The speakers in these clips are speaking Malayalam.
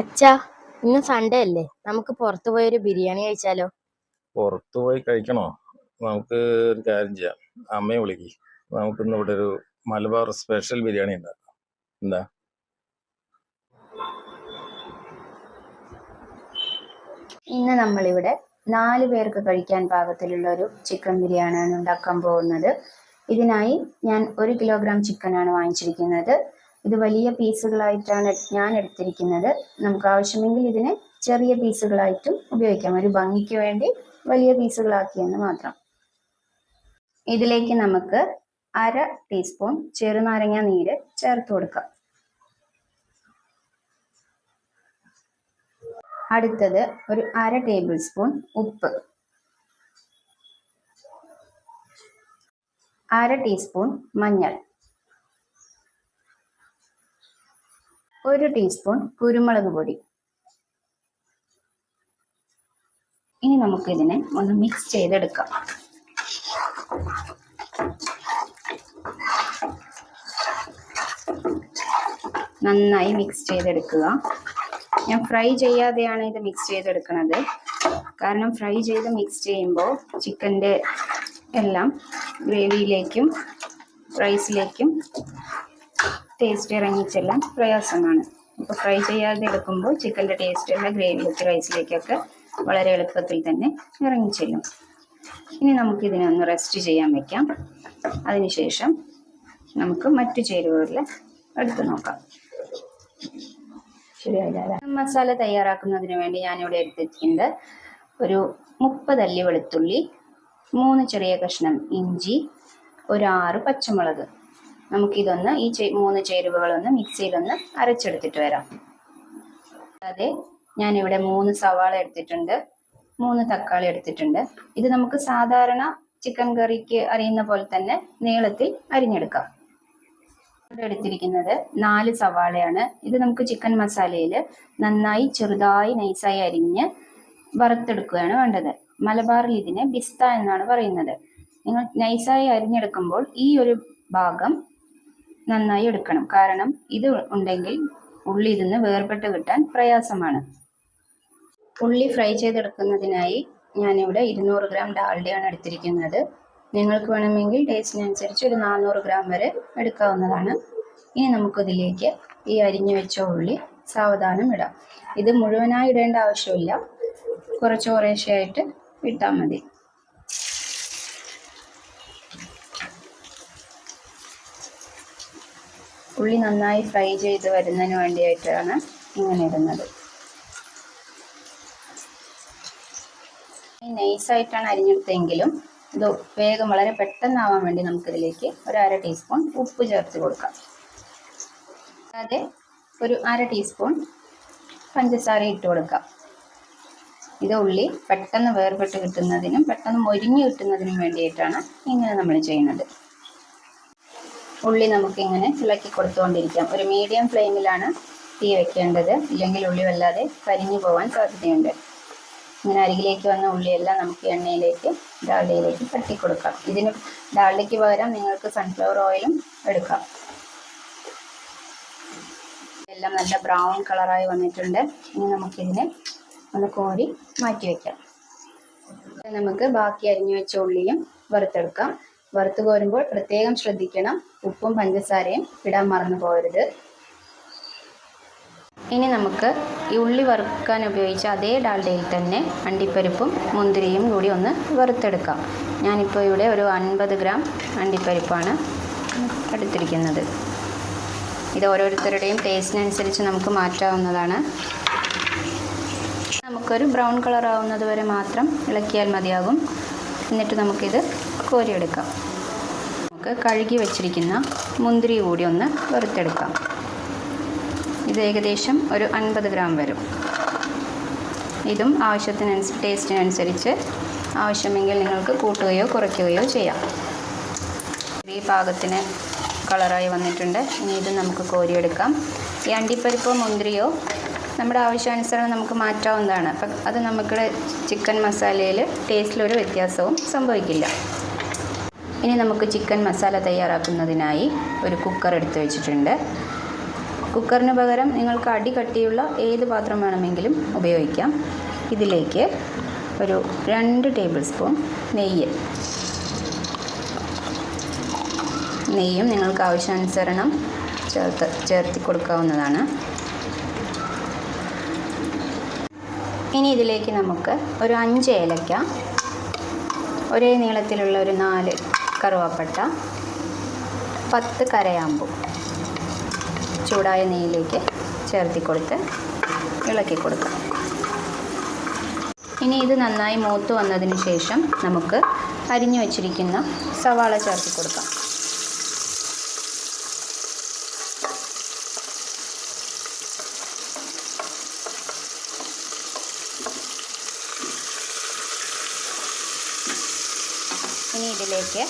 അച്ഛാ ഇന്ന് സൺഡേ അല്ലേ? നമുക്ക് പുറത്തു പോയൊരു ബിരിയാണി കഴിച്ചാലോ? പുറത്തു പോയി കഴിക്കണോ? നമുക്ക് ഒരു കാര്യം ചെയ്യാം. അമ്മയെ വിളിക്ക്. നമുക്കിന്ന് ഇവിടെ ഒരു മലബാർ സ്പെഷ്യൽ ബിരിയാണി ഉണ്ടാക്കാം. എന്താ? ഇന്ന് നമ്മളിവിടെ നാല് പേർക്ക് കഴിക്കാൻ പാകത്തിലുള്ള ഒരു ചിക്കൻ ബിരിയാണിയാണ് ഉണ്ടാക്കാൻ പോകുന്നത്. ഇതിനായി ഞാൻ ഒരു കിലോഗ്രാം ചിക്കനാണ് വാങ്ങിച്ചിരിക്കുന്നത്. ഇത് വലിയ പീസുകളായിട്ടാണ് ഞാൻ എടുത്തിരിക്കുന്നത്. നമുക്ക് ആവശ്യമെങ്കിൽ ഇതിനെ ചെറിയ പീസുകളായിട്ടും ഉപയോഗിക്കാം. ഒരു ഭംഗിക്ക് വേണ്ടി വലിയ പീസുകളാക്കിയെന്ന് മാത്രം. ഇതിലേക്ക് നമുക്ക് അര ടീസ്പൂൺ ചെറുനാരങ്ങ നീര് ചേർത്ത് കൊടുക്കാം. അടുത്തത് ഒരു അര ടേബിൾ സ്പൂൺ ഉപ്പ്. അര ടീസ്പൂൺ മഞ്ഞൾ. ഒരു ടീസ്പൂൺ കുരുമുളക് പൊടി. ഇനി നമുക്കിതിനെ ഒന്ന് മിക്സ് ചെയ്തെടുക്കാം. നന്നായി മിക്സ് ചെയ്തെടുക്കുക. ഞാൻ ഫ്രൈ ചെയ്യാതെയാണ് ഇത് മിക്സ് ചെയ്തെടുക്കുന്നത് കാരണം ഫ്രൈ ചെയ്ത് മിക്സ് ചെയ്യുമ്പോൾ ചിക്കന്റെ എല്ലാം ഗ്രേവിയിലേക്കും റൈസിലേക്കും ടേസ്റ്റ് ഇറങ്ങിച്ചെല്ലാം പ്രയാസമാണ്. അപ്പോൾ ഫ്രൈ ചെയ്യാതെ എടുക്കുമ്പോൾ ചിക്കന്റെ ടേസ്റ്റ് എല്ലാം ഗ്രേവിയിലേക്ക് റൈസിലേക്കൊക്കെ വളരെ എളുപ്പത്തിൽ തന്നെ ഇറങ്ങിച്ചെല്ലും. ഇനി നമുക്ക് ഒന്ന് റെസ്റ്റ് ചെയ്യാൻ വെക്കാം. അതിനുശേഷം നമുക്ക് മറ്റു ചേരുവകളിൽ എടുത്തു നോക്കാം. ശരിയായില്ല മസാല തയ്യാറാക്കുന്നതിന് വേണ്ടി ഞാനിവിടെ എടുത്തിട്ടുണ്ട് ഒരു മുപ്പത് അല്ലി വെളുത്തുള്ളി മൂന്ന് ചെറിയ കഷ്ണം ഇഞ്ചി ഒരു ആറ് പച്ചമുളക്. നമുക്കിതൊന്ന് ഈ മൂന്ന് ചേരുവകളൊന്ന് മിക്സിയിലൊന്ന് അരച്ചെടുത്തിട്ട് വരാം. അതെ ഞാനിവിടെ മൂന്ന് സവാള എടുത്തിട്ടുണ്ട്. മൂന്ന് തക്കാളി എടുത്തിട്ടുണ്ട്. ഇത് നമുക്ക് സാധാരണ ചിക്കൻ കറിക്ക് അറിയുന്ന പോലെ തന്നെ നീളത്തിൽ അരിഞ്ഞെടുക്കാം. ഇവിടെ എടുത്തിരിക്കുന്നത് നാല് സവാളയാണ്. ഇത് നമുക്ക് ചിക്കൻ മസാലയിൽ നന്നായി ചെറുതായി നൈസായി അരിഞ്ഞ് വറുത്തെടുക്കുകയാണ് വേണ്ടത്. മലബാറിൽ ഇതിനെ ബിസ്ത എന്നാണ് പറയുന്നത്. നിങ്ങൾ നൈസായി അരിഞ്ഞെടുക്കുമ്പോൾ ഈ ഒരു ഭാഗം നന്നായി എടുക്കണം. കാരണം ഇത് ഉണ്ടെങ്കിൽ ഉള്ളി ഇതിന്ന് വേർപെട്ട് കിട്ടാൻ പ്രയാസമാണ്. ഉള്ളി ഫ്രൈ ചെയ്തെടുക്കുന്നതിനായി ഞാനിവിടെ ഇരുന്നൂറ് ഗ്രാം ഡാൽഡയാണ് എടുത്തിരിക്കുന്നത്. നിങ്ങൾക്ക് വേണമെങ്കിൽ ടേസ്റ്റിനനുസരിച്ച് ഒരു നാനൂറ് ഗ്രാം വരെ എടുക്കാവുന്നതാണ്. ഇനി നമുക്കിതിലേക്ക് ഈ അരിഞ്ഞു വെച്ച ഉള്ളി സാവധാനം ഇടാം. ഇത് മുഴുവനായി ഇടേണ്ട ആവശ്യമില്ല. കുറച്ച് കുറേശ്ശെയായിട്ട് ഇട്ടാൽ മതി. ഉള്ളി നന്നായി ഫ്രൈ ചെയ്ത് വരുന്നതിന് വേണ്ടിയിട്ടാണ് ഇങ്ങനെ ഇടുന്നത്. നൈസായിട്ടാണ് അരിഞ്ഞെടുത്തെങ്കിലും ഇത് വേഗം വളരെ പെട്ടെന്നാവാൻ വേണ്ടി നമുക്കിതിലേക്ക് ഒരു അര ടീസ്പൂൺ ഉപ്പ് ചേർത്ത് കൊടുക്കാം. അതെ ഒരു അര ടീസ്പൂൺ പഞ്ചസാര ഇട്ട് കൊടുക്കാം. ഇത് ഉള്ളി പെട്ടെന്ന് വേർപെട്ട് കിട്ടുന്നതിനും പെട്ടെന്ന് മൊരിഞ്ഞ് കിട്ടുന്നതിനും വേണ്ടിയിട്ടാണ് ഇങ്ങനെ നമ്മൾ ചെയ്യുന്നത്. ഉള്ളി നമുക്ക് ഇങ്ങനെ ഇളക്കി കൊടുത്തുകൊണ്ടിരിക്കാം ഒരു മീഡിയം ഫ്ലെയിമിലാണ് തീ വെക്കേണ്ടത്. ഇല്ലെങ്കിൽ ഉള്ളി വല്ലാതെ കരിഞ്ഞു പോകാൻ സാധ്യതയുണ്ട്. ഇങ്ങനെ അരികിലേക്ക് വന്ന ഉള്ളിയെല്ലാം നമുക്ക് എണ്ണയിലേക്ക് ഡാൽഡയിലേക്ക് തട്ടി കൊടുക്കാം ഇതിന് ഡാൽഡയ്ക്ക് പകരം നിങ്ങൾക്ക് സൺഫ്ലവർ ഓയിലും എടുക്കാം. എല്ലാം നല്ല ബ്രൗൺ കളറായി വന്നിട്ടുണ്ട്. ഇനി നമുക്കിതിനെ ഒന്ന് കോരി മാറ്റി വയ്ക്കാം നമുക്ക് ബാക്കി അരിഞ്ഞു വെച്ച ഉള്ളിയും വറുത്തെടുക്കാം. വറുത്ത് കോരുമ്പോൾ പ്രത്യേകം ശ്രദ്ധിക്കണം. ഉപ്പും പഞ്ചസാരയും ഇടാൻ മറന്നു പോകരുത്. ഇനി നമുക്ക് ഈ ഉള്ളി വറുക്കാൻ ഉപയോഗിച്ച അതേ ഡാൽഡയിൽ തന്നെ അണ്ടിപ്പരിപ്പും മുന്തിരിയും കൂടി ഒന്ന് വറുത്തെടുക്കാം. ഞാനിപ്പോൾ ഇവിടെ ഒരു അൻപത് ഗ്രാം അണ്ടിപ്പരിപ്പാണ് എടുത്തിരിക്കുന്നത്. ഇത് ഓരോരുത്തരുടെയും ടേസ്റ്റിനനുസരിച്ച് നമുക്ക് മാറ്റാവുന്നതാണ്. നമുക്കൊരു ബ്രൗൺ കളർ ആവുന്നത് വരെ മാത്രം ഇളക്കിയാൽ മതിയാകും. എന്നിട്ട് നമുക്കിത് കോരിയെടുക്കാം. നമുക്ക് കഴുകി വച്ചിരിക്കുന്ന മുന്തിരി കൂടി ഒന്ന് വറുത്തെടുക്കാം. ഇത് ഏകദേശം ഒരു അൻപത് ഗ്രാം വരും. ഇതും ആവശ്യത്തിനനുസ ടേസ്റ്റിനനുസരിച്ച് ആവശ്യമെങ്കിൽ നിങ്ങൾക്ക് കൂട്ടുകയോ കുറയ്ക്കുകയോ ചെയ്യാം. ഈ പാകത്തിന് കളറായി വന്നിട്ടുണ്ട്. ഇനി ഇത് നമുക്ക് കോരിയെടുക്കാം. ഈ അണ്ടിപ്പരിപ്പോ മുന്തിരിയോ നമ്മുടെ ആവശ്യാനുസരണം നമുക്ക് മാറ്റാവുന്നതാണ്. അപ്പം അത് നമുക്ക് ചിക്കൻ മസാലയിൽ ടേസ്റ്റിലൊരു വ്യത്യാസവും സംഭവിക്കില്ല. ഇനി നമുക്ക് ചിക്കൻ മസാല തയ്യാറാക്കുന്നതിനായി ഒരു കുക്കർ എടുത്തു വെച്ചിട്ടുണ്ട്. കുക്കറിന് പകരം നിങ്ങൾക്ക് അടി കട്ടിയുള്ള ഏത് പാത്രം വേണമെങ്കിലും ഉപയോഗിക്കാം. ഇതിലേക്ക് ഒരു രണ്ട് ടേബിൾ സ്പൂൺ നെയ്യ്. നെയ്യും നിങ്ങൾക്ക് ആവശ്യാനുസരണം ചേർത്ത് ചേർത്തി കൊടുക്കാവുന്നതാണ് ഇനി ഇതിലേക്ക് നമുക്ക് ഒരു അഞ്ച് ഏലക്ക ഒരേ നീളത്തിലുള്ള ഒരു നാല് കറുവാപ്പട്ട പത്ത് കരയാമ്പു ചൂടായ നെയ്യിലേക്ക് ചേർത്തി കൊടുത്ത് ഇളക്കി കൊടുക്കാം. ഇനി ഇത് നന്നായി മൂത്ത് വന്നതിന് ശേഷം നമുക്ക് അരിഞ്ഞു വച്ചിരിക്കുന്ന സവാള ചേർത്തി കൊടുക്കാം ഇനി ഇതിലേക്ക്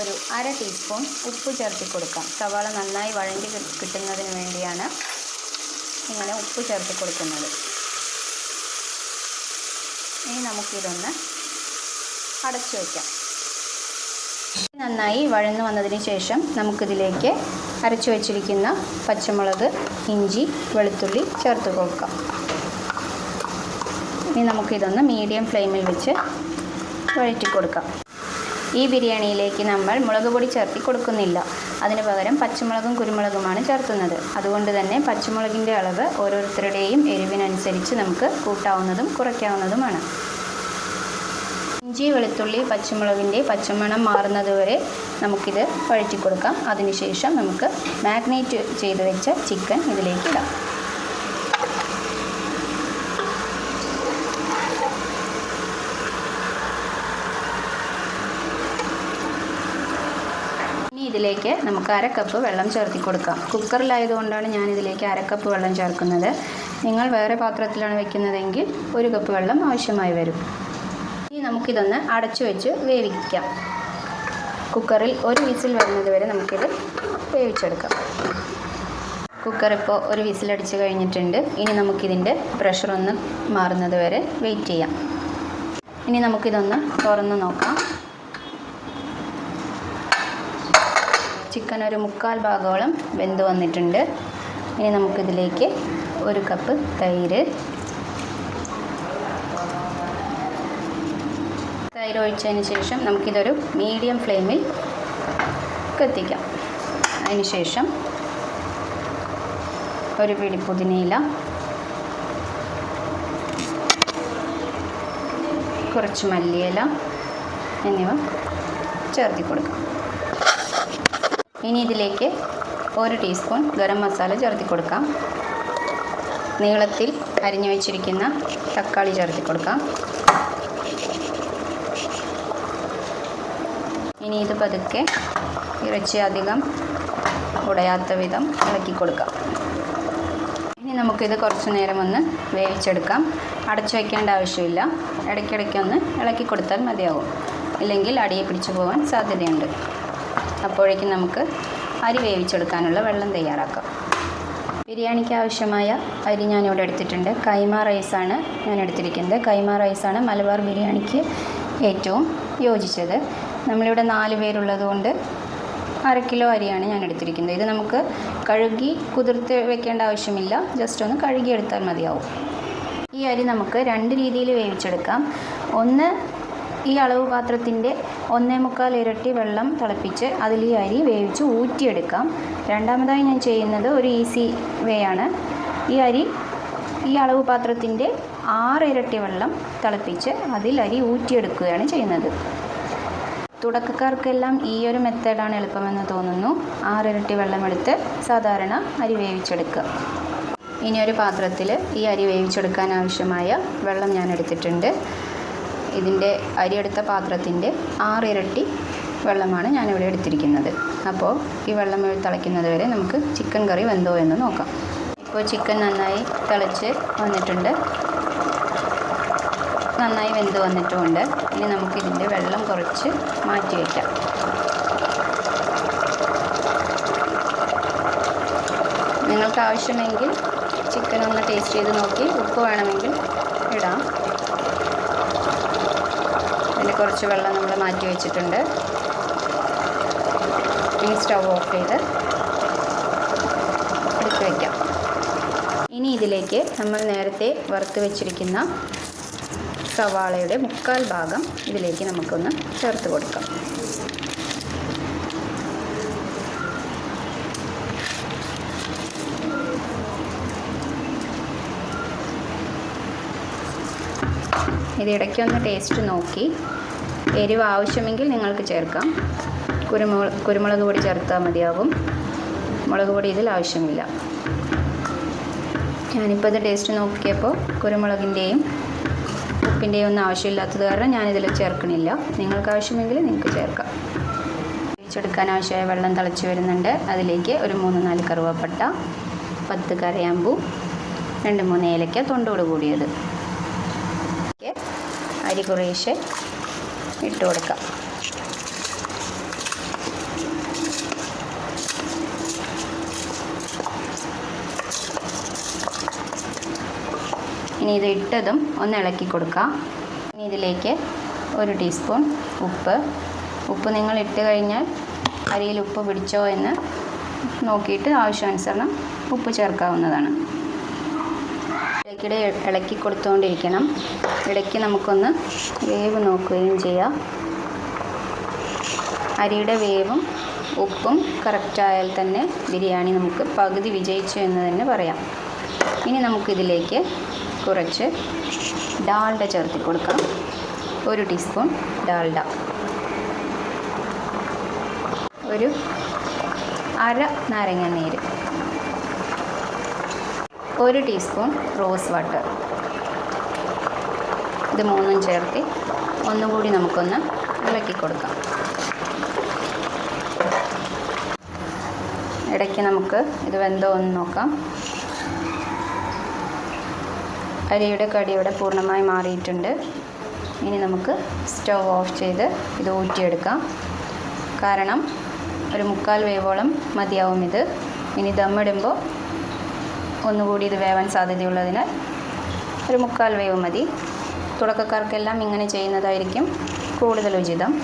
ഒരു അര ടീസ്പൂൺ ഉപ്പ് ചേർത്തി കൊടുക്കാം. സവാള നന്നായി വഴണ്ടി കിട്ടുന്നതിന് വേണ്ടിയാണ് ഇങ്ങനെ ഉപ്പ് ചേർത്ത് കൊടുക്കുന്നത്. ഇനി നമുക്കിതൊന്ന് അടച്ചു വയ്ക്കാം നന്നായി വഴന്നു വന്നതിന് ശേഷം നമുക്കിതിലേക്ക് അരച്ചു വച്ചിരിക്കുന്ന പച്ചമുളക് ഇഞ്ചി വെളുത്തുള്ളി ചേർത്ത് കൊടുക്കാം. ഇനി നമുക്കിതൊന്ന് മീഡിയം ഫ്ലെയിമിൽ വെച്ച് വഴറ്റി കൊടുക്കാം. ഈ ബിരിയാണിയിലേക്ക് നമ്മൾ മുളക് പൊടി ചേർത്തി കൊടുക്കുന്നില്ല. അതിന് പകരം പച്ചമുളകും കുരുമുളകുമാണ് ചേർത്തുന്നത് അതുകൊണ്ട് തന്നെ പച്ചമുളകിന്റെ അളവ് ഓരോരുത്തരുടെയും എരിവിനനുസരിച്ച് നമുക്ക് കൂട്ടാവുന്നതും കുറയ്ക്കാവുന്നതുമാണ്. ഇഞ്ചി വെളുത്തുള്ളി പച്ചമുളകിന്റെ പച്ചമണം മാറുന്നതുവരെ നമുക്കിത് വഴറ്റി കൊടുക്കാം. അതിനുശേഷം നമുക്ക് മാഗ്നേറ്റ് ചെയ്ത് വെച്ച ചിക്കൻ ഇതിലേക്ക് ഇടാം. ഇതിലേക്ക് നമുക്ക് അര കപ്പ് വെള്ളം ചേർത്തി കൊടുക്കാം. കുക്കറിലായതുകൊണ്ടാണ് ഞാൻ ഇതിലേക്ക് അര കപ്പ് വെള്ളം ചേർക്കുന്നത്. നിങ്ങൾ വേറെ പാത്രത്തിലാണ് വെക്കുന്നതെങ്കിൽ ഒരു കപ്പ് വെള്ളം ആവശ്യമായി വരും. ഇനി നമുക്കിതൊന്ന് അടച്ചു വെച്ച് വേവിക്കാം. കുക്കറിൽ ഒരു വിസിൽ വരുന്നത് വരെ നമുക്കിത് വേവിച്ചെടുക്കാം. കുക്കർ ഇപ്പോൾ ഒരു വിസിലടിച്ച് കഴിഞ്ഞിട്ടുണ്ട്. ഇനി നമുക്കിതിന്റെ പ്രഷർ ഒന്ന് മാറുന്നത് വരെ വെയിറ്റ് ചെയ്യാം. ഇനി നമുക്കിതൊന്ന് തുറന്ന് നോക്കാം. ചിക്കൻ ഒരു മുക്കാൽ ഭാഗോളം വെന്ത് വന്നിട്ടുണ്ട്. ഇനി നമുക്കിതിലേക്ക് ഒരു കപ്പ് തൈര്. തൈര് ഒഴിച്ചതിന് ശേഷം നമുക്കിതൊരു മീഡിയം ഫ്ലെയിമിൽ കത്തിക്കാം. അതിന് ശേഷം ഒരു പിടി പുതിനയില കുറച്ച് മല്ലിയില എന്നിവ ചേർത്തി കൊടുക്കാം ഇനി ഇതിലേക്ക് ഒരു ടീസ്പൂൺ ഗരം മസാല ചേർത്തി കൊടുക്കാം. നീളത്തിൽ അരിഞ്ഞു വെച്ചിരിക്കുന്ന തക്കാളി ചേർത്തി കൊടുക്കാം. ഇനി ഇത് പതുക്കെ ഇറച്ചി അധികം ഉടയാത്ത വിധം ഇളക്കി കൊടുക്കാം. ഇനി നമുക്കിത് കുറച്ചു നേരം ഒന്ന് വേവിച്ചെടുക്കാം. അടച്ചു വയ്ക്കേണ്ട ആവശ്യമില്ല. ഇടയ്ക്കിടയ്ക്ക് ഒന്ന് ഇളക്കി കൊടുത്താൽ മതിയാവും. ഇല്ലെങ്കിൽ അടിയെ പിടിച്ചു പോകാൻ സാധ്യതയുണ്ട്. അപ്പോഴേക്കും നമുക്ക് അരി വേവിച്ചെടുക്കാനുള്ള വെള്ളം തയ്യാറാക്കാം. ബിരിയാണിക്ക് ആവശ്യമായ അരി ഞാനിവിടെ എടുത്തിട്ടുണ്ട്. കൈമ റൈസാണ് ഞാൻ എടുത്തിരിക്കുന്നത്. കൈമ റൈസാണ് മലബാർ ബിരിയാണിക്ക് ഏറ്റവും യോജിച്ചത്. നമ്മളിവിടെ നാല് പേരുള്ളത് കൊണ്ട് അര കിലോ അരിയാണ് ഞാൻ എടുത്തിരിക്കുന്നത്. ഇത് നമുക്ക് കഴുകി കുതിർത്ത് വെക്കേണ്ട ആവശ്യമില്ല. ജസ്റ്റ് ഒന്ന് കഴുകി എടുത്താൽ മതിയാവും. ഈ അരി നമുക്ക് രണ്ട് രീതിയിൽ വേവിച്ചെടുക്കാം. ഒന്ന് ഈ അളവ് പാത്രത്തിന്റെ ഒന്നേ മുക്കാൽ ഇരട്ടി വെള്ളം തിളപ്പിച്ച് അതിൽ ഈ അരി വേവിച്ച് ഊറ്റിയെടുക്കാം. രണ്ടാമതായി ഞാൻ ചെയ്യുന്നത് ഒരു ഈസി വേ ആണ്. ഈ അരി ഈ അളവ് പാത്രത്തിന്റെ ആറ് ഇരട്ടി വെള്ളം തിളപ്പിച്ച് അതിൽ അരി ഊറ്റിയെടുക്കുകയാണ് ചെയ്യുന്നത്. തുടക്കക്കാർക്കെല്ലാം ഈ ഒരു മെത്തേഡാണ് എളുപ്പമെന്ന് തോന്നുന്നു. ആറിരട്ടി വെള്ളമെടുത്ത് സാധാരണ അരി വേവിച്ചെടുക്കുക. ഇനി ഒരു പാത്രത്തിൽ ഈ അരി വേവിച്ചെടുക്കാൻ ആവശ്യമായ വെള്ളം ഞാൻ എടുത്തിട്ടുണ്ട്. ഇതിന്റെ അരിയെടുത്ത പാത്രത്തിന്റെ ആറിരട്ടി വെള്ളമാണ് ഞാനിവിടെ എടുത്തിരിക്കുന്നത്. അപ്പോൾ ഈ വെള്ളം തിളയ്ക്കുന്നത് വരെ നമുക്ക് ചിക്കൻ കറി വെന്തോ എന്ന് നോക്കാം. ഇപ്പോൾ ചിക്കൻ നന്നായി തിളച്ച് വന്നിട്ടുണ്ട്. നന്നായി വെന്ത് വന്നിട്ടുമുണ്ട്. ഇനി നമുക്കിതിന്റെ വെള്ളം കുറച്ച് മാറ്റി വയ്ക്കാം നിങ്ങൾക്ക് ആവശ്യമെങ്കിൽ ചിക്കൻ ഒന്ന് ടേസ്റ്റ് ചെയ്ത് നോക്കി. ഉപ്പ് വേണമെങ്കിൽ ഇടാം. ഇതിന് കുറച്ച് വെള്ളം നമ്മൾ മാറ്റി വെച്ചിട്ടുണ്ട്. ഇനി സ്റ്റവ് ഓഫ് ചെയ്ത് എടുത്ത് വയ്ക്കാം ഇനി ഇതിലേക്ക് നമ്മൾ നേരത്തെ വറുത്ത് വെച്ചിരിക്കുന്ന സവാളയുടെ മുക്കാൽ ഭാഗം ഇതിലേക്ക് നമുക്കൊന്ന് ചേർത്ത് കൊടുക്കാം. ഇത് ഇടയ്ക്കൊന്ന് ടേസ്റ്റ് നോക്കി. എരിവ് ആവശ്യമെങ്കിൽ നിങ്ങൾക്ക് ചേർക്കാം. കുരുമുളക് കുരുമുളക് പൊടി ചേർത്താൽ മതിയാകും മുളക് പൊടി ഇതിൽ ആവശ്യമില്ല. ഞാനിപ്പോൾ ഇത് ടേസ്റ്റ് നോക്കിയപ്പോൾ കുരുമുളകിന്റെയും ഉപ്പിന്റെയും ഒന്നും ആവശ്യമില്ലാത്തത് കാരണം ഞാനിതിൽ ചേർക്കണില്ല. നിങ്ങൾക്ക് ആവശ്യമെങ്കിൽ നിങ്ങൾക്ക് ചേർക്കാം. ഒഴിച്ചെടുക്കാൻ ആവശ്യമായ വെള്ളം തിളച്ച് വരുന്നുണ്ട്. അതിലേക്ക് ഒരു മൂന്ന് നാല് കറുവപ്പട്ട പത്ത് കരയാമ്പൂ രണ്ട് മൂന്ന് ഏലക്ക തൊണ്ടോട് കൂടിയത്. അരി കുറേശ്ശെ ഇട്ട് കൊടുക്കാം. ഇനി ഇത് ഇട്ടതും ഒന്ന് ഇളക്കി കൊടുക്കാം. ഇനി ഇതിലേക്ക് ഒരു ടീസ്പൂൺ ഉപ്പ്. ഉപ്പ് നിങ്ങൾ ഇട്ട് കഴിഞ്ഞാൽ അരിയിൽ ഉപ്പ് പിടിച്ചോ എന്ന് നോക്കിയിട്ട് ആവശ്യാനുസരണം ഉപ്പ് ചേർക്കാവുന്നതാണ്. ഇടയ്ക്കിടെ ഇളക്കി കൊടുത്തുകൊണ്ടിരിക്കണം ഇടയ്ക്ക് നമുക്കൊന്ന് വേവ് നോക്കുകയും ചെയ്യാം. അരിയുടെ വേവും ഉപ്പും കറക്റ്റായാൽ തന്നെ ബിരിയാണി നമുക്ക് പകുതി വിജയിച്ചു എന്ന് തന്നെ പറയാം. ഇനി നമുക്കിതിലേക്ക് കുറച്ച് ഡാൾഡ ചേർത്ത് കൊടുക്കാം. ഒരു ടീസ്പൂൺ ഡാൾഡ ഒരു അര നാരങ്ങ നീര്. ഒരു ടീസ്പൂൺ റോസ് വാട്ടർ. ഇത് മൂന്നും ചേർത്ത് ഒന്നുകൂടി നമുക്കൊന്ന് ഇളക്കി കൊടുക്കാം ഇടയ്ക്ക് നമുക്ക് ഇത് വെന്തോ ഒന്ന് നോക്കാം. അരിയുടെ കടിയുടെ പൂർണമായി മാറിയിട്ടുണ്ട്. ഇനി നമുക്ക് സ്റ്റവ് ഓഫ് ചെയ്ത് ഇത് ഊറ്റിയെടുക്കാം. കാരണം ഒരു മുക്കാൽ വേവോളം മതിയാവും ഇത്. ഇനി ദമ്മിടുമ്പോൾ ഒന്നുകൂടി ഇത് വേവാൻ സാധ്യതയുള്ളതിനാൽ ഒരു മുക്കാൽ വേവ് മതി. തുടക്കക്കാർക്കെല്ലാം ഇങ്ങനെ ചെയ്യുന്നതായിരിക്കും കൂടുതൽ ഉചിതം.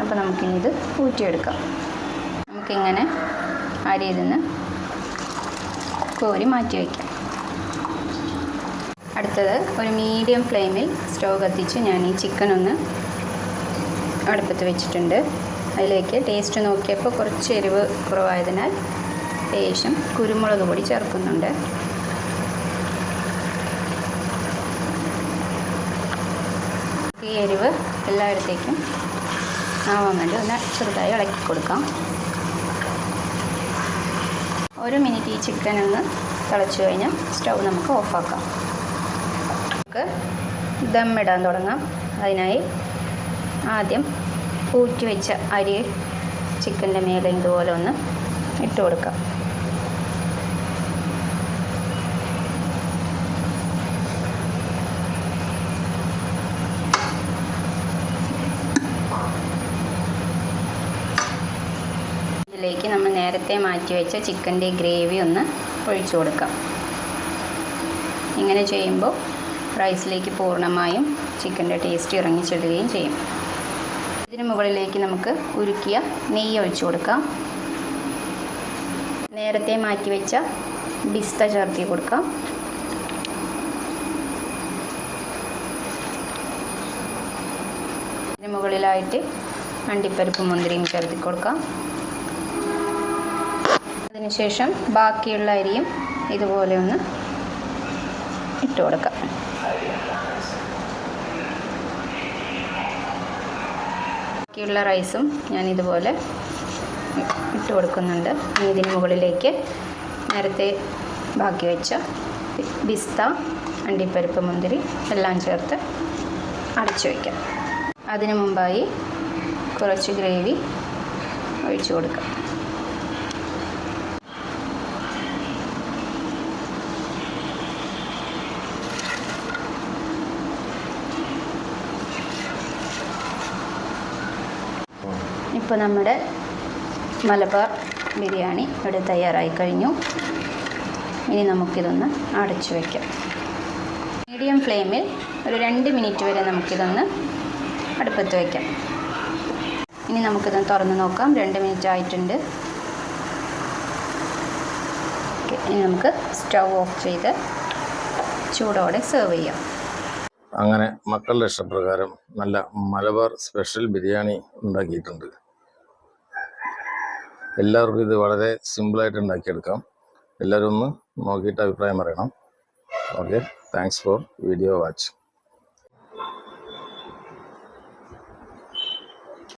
അപ്പോൾ നമുക്കിനി ഇത് ഊറ്റിയെടുക്കാം. നമുക്കിങ്ങനെ അരിയിൽ നിന്ന് കോരി മാറ്റി വയ്ക്കാം. അടുത്തത് ഒരു മീഡിയം ഫ്ലെയിമിൽ സ്റ്റവ് കത്തിച്ച് ഞാൻ ഈ ചിക്കൻ ഒന്ന് അടുപ്പത്ത് വെച്ചിട്ടുണ്ട്. അതിലേക്ക് ടേസ്റ്റ് നോക്കിയപ്പോൾ കുറച്ച് എരിവ് കുറവായതിനാൽ ലേശം കുരുമുളക് പൊടി ചേർക്കുന്നുണ്ട്. ഈ എരിവ് എല്ലായിടത്തേക്കും ആവാൻ വേണ്ടി ഒന്ന് ചെറുതായി ഇളക്കി കൊടുക്കാം. ഒരു മിനിറ്റ് ഈ ചിക്കൻ ഒന്ന് തിളച്ചു കഴിഞ്ഞാൽ സ്റ്റൗ നമുക്ക് ഓഫാക്കാം. നമുക്ക് ദം ഇടാൻ തുടങ്ങാം. അതിനായി ആദ്യം ഊറ്റി വെച്ച അരി ചിക്കന്റെ മേലെ ഇതുപോലെ ഒന്ന് ഇട്ട് കൊടുക്കാം ഇതിലേക്ക് നമ്മൾ നേരത്തെ മാറ്റി വെച്ച ചിക്കന്റെ ഗ്രേവി ഒന്ന് ഒഴിച്ചു കൊടുക്കാം. ഇങ്ങനെ ചെയ്യുമ്പോൾ റൈസിലേക്ക് പൂർണമായും ചിക്കന്റെ ടേസ്റ്റ് ഇറങ്ങിച്ചെടുകയും ചെയ്യും. ഇതിന് മുകളിലേക്ക് നമുക്ക് ഉരുക്കിയ നെയ്യ് ഒഴിച്ചു കൊടുക്കാം. നേരത്തെ മാറ്റി വെച്ച ബിസ്ത ചേർത്തി കൊടുക്കാം. ഇതിന് മുകളിലായിട്ട് അണ്ടിപ്പരിപ്പ് മുന്തിരിയും ചേർത്തി കൊടുക്കാം. അതിനുശേഷം ബാക്കിയുള്ള അരിയും ഇതുപോലെ ഒന്ന് ഇട്ട് കൊടുക്കാം. ബാക്കിയുള്ള റൈസും ഞാൻ ഇതുപോലെ ഇട്ട് കൊടുക്കുന്നുണ്ട്. ഇനി ഇതിന് മുകളിലേക്ക് നേരത്തെ ബാക്കി വെച്ച ബിസ്ത അണ്ടിപ്പരിപ്പ് മുന്തിരി എല്ലാം ചേർത്ത് അടച്ചു വയ്ക്കാം അതിനു മുമ്പായി കുറച്ച് ഗ്രേവി ഒഴിച്ചു കൊടുക്കാം. ഇപ്പോൾ നമ്മുടെ മലബാർ ബിരിയാണി ഇവിടെ തയ്യാറായി കഴിഞ്ഞു. ഇനി നമുക്കിതൊന്ന് അടച്ചു വയ്ക്കാം മീഡിയം ഫ്ലെയിമിൽ ഒരു രണ്ട് മിനിറ്റ് വരെ നമുക്കിതൊന്ന് അടുപ്പത്ത് വയ്ക്കാം ഇനി നമുക്കിതൊന്ന് തുറന്ന് നോക്കാം. രണ്ട് മിനിറ്റ് ആയിട്ടുണ്ട്. ഇനി നമുക്ക് സ്റ്റൗ ഓഫ് ചെയ്ത് ചൂടോടെ സെർവ് ചെയ്യാം. അങ്ങനെ മക്കളുടെ ഇഷ്ടപ്രകാരം നല്ല മലബാർ സ്പെഷ്യൽ ബിരിയാണി ഉണ്ടാക്കിയിട്ടുണ്ട്. എല്ലാവർക്കും ഇത് വളരെ സിമ്പിളായിട്ട് ഉണ്ടാക്കിയെടുക്കാം. എല്ലാവരും ഒന്ന് നോക്കിയിട്ട് അഭിപ്രായം പറയണം. Okay thanks for video watch